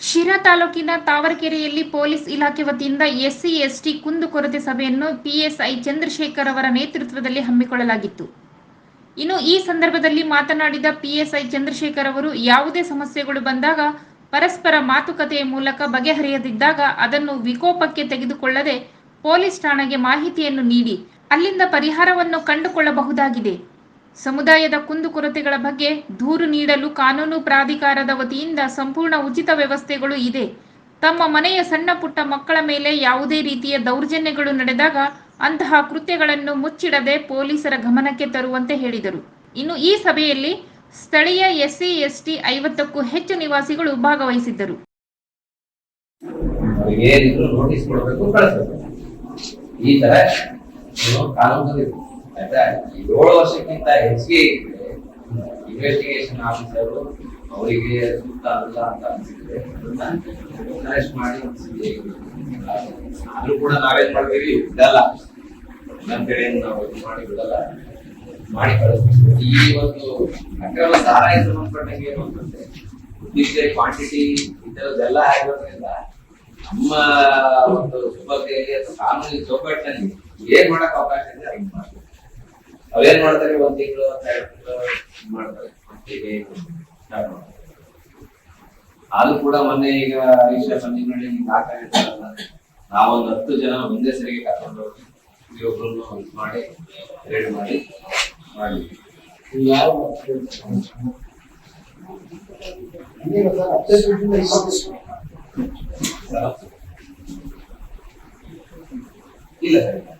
ಶಿರಾ ತಾಲೂಕಿನ ತಾವರಕೆರೆಯಲ್ಲಿ ಪೊಲೀಸ್ ಇಲಾಖೆ ವತಿಯಿಂದ ಎಸ್ಸಿ, ಎಸ್ಟಿ ಕುಂದುಕೊರತೆ ಸಭೆಯನ್ನು ಪಿಎಸ್ಐ ಚಂದ್ರಶೇಖರ್ ಅವರ ನೇತೃತ್ವದಲ್ಲಿ ಹಮ್ಮಿಕೊಳ್ಳಲಾಗಿತ್ತು. ಇನ್ನು ಈ ಸಂದರ್ಭದಲ್ಲಿ ಮಾತನಾಡಿದ ಪಿಎಸ್ಐ ಚಂದ್ರಶೇಖರ್ ಅವರು, ಯಾವುದೇ ಸಮಸ್ಯೆಗಳು ಬಂದಾಗ ಪರಸ್ಪರ ಮಾತುಕತೆಯ ಮೂಲಕ ಬಗೆಹರಿಯದಿದ್ದಾಗ ಅದನ್ನು ವಿಕೋಪಕ್ಕೆ ತೆಗೆದುಕೊಳ್ಳದೆ ಪೊಲೀಸ್ ಠಾಣೆಗೆ ಮಾಹಿತಿಯನ್ನು ನೀಡಿ, ಅಲ್ಲಿಂದ ಪರಿಹಾರವನ್ನು ಕಂಡುಕೊಳ್ಳಬಹುದಾಗಿದೆ. ಸಮುದಾಯದ ಕುಂದುಕೊರತೆಗಳ ಬಗ್ಗೆ ದೂರು ನೀಡಲು ಕಾನೂನು ಪ್ರಾಧಿಕಾರದ ವತಿಯಿಂದ ಸಂಪೂರ್ಣ ಉಚಿತ ವ್ಯವಸ್ಥೆಗಳು ಇದೆ. ತಮ್ಮ ಮನೆಯ ಸಣ್ಣ ಪುಟ್ಟ ಮಕ್ಕಳ ಮೇಲೆ ಯಾವುದೇ ರೀತಿಯ ದೌರ್ಜನ್ಯಗಳು ನಡೆದಾಗ ಅಂತಹ ಕೃತ್ಯಗಳನ್ನು ಮುಚ್ಚಿಡದೆ ಪೊಲೀಸರ ಗಮನಕ್ಕೆ ತರುವಂತೆ ಹೇಳಿದರು. ಇನ್ನು ಈ ಸಭೆಯಲ್ಲಿ ಸ್ಥಳೀಯ ಎಸ್ಸಿ, ಎಸ್ಟಿ ಐವತ್ತಕ್ಕೂ ಹೆಚ್ಚು ನಿವಾಸಿಗಳು ಭಾಗವಹಿಸಿದ್ದರು. ಈ ತರ. ಆಯ್ತಾ ಏಳು ವರ್ಷಕ್ಕಿಂತ ಹೆಚ್ಚಿಗೆ ಇನ್ವೆಸ್ಟಿಗೇಷನ್ ಆಫೀಸರ್ ಅವರಿಗೆ ಸೂಕ್ತ ಅಲ್ಲ ಅಂತ ಅನ್ಸಿದ್ರೆ ಮಾಡಿ ಆದ್ರೂ ಕೂಡ ನಾವೇನ್ ಮಾಡ್ತೀವಿ, ಬಿಡಲ್ಲ. ನಮ್ಮ ಕಡೆಯಿಂದ ನಾವು ಇದು ಮಾಡಿ ಬಿಡಲ್ಲ. ಮಾಡಿ ಕಳಿಸ್ಬೇಕು ಈ ಒಂದು ಅಕ್ರಮ ಸಹಾಯ ಸಂಬಂಧಪಟ್ಟಂಗೆ ಏನು ಅಂತಂದ್ರೆ ಉದ್ದೇಶ ಕ್ವಾಂಟಿಟಿ ಇದೆಲ್ಲ ಆಗಿರೋದ್ರಿಂದ ನಮ್ಮ ಒಂದು ಸುಭದ್ರೆಯಲ್ಲಿ ಅಥವಾ ಕಾನೂನಿನ ಚೌಕಟ್ಟಿನಲ್ಲಿ ಏನ್ ಮಾಡಕ್ ಅವಕಾಶ ಇದೆ ಅದನ್ನ ಮಾಡ್ಬೇಕು ಅವೇನ್ ಮಾಡ್ತಾರೆ? ಒಂದ್ ತಿಂಗಳು ಎರಡು ತಿಂಗಳು ಮಾಡ್ತಾರೆ. ಹೀಗೆ ಸ್ಟಾರ್ಟ್ ಮಾಡ್ತಾರೆ. ಆದ್ರೂ ಕೂಡ ಮೊನ್ನೆ ಈಗ ಹರೀಶ ಬಂದಿನಲ್ಲಿ ದಾಖಲಿದ್ದಾರಲ್ಲ ನಾವೊಂದು ಹತ್ತು ಜನ ಒಂದೇ ಸರಿಗೆ ಕರ್ಕೊಂಡು ಹೋಗಿ ಪ್ರತಿಯೊಬ್ಬರನ್ನು ಮಾಡಿ ರೆಡಿ ಮಾಡಿ ಮಾಡಿ ಯಾವ ಇಲ್ಲ ಸರ್.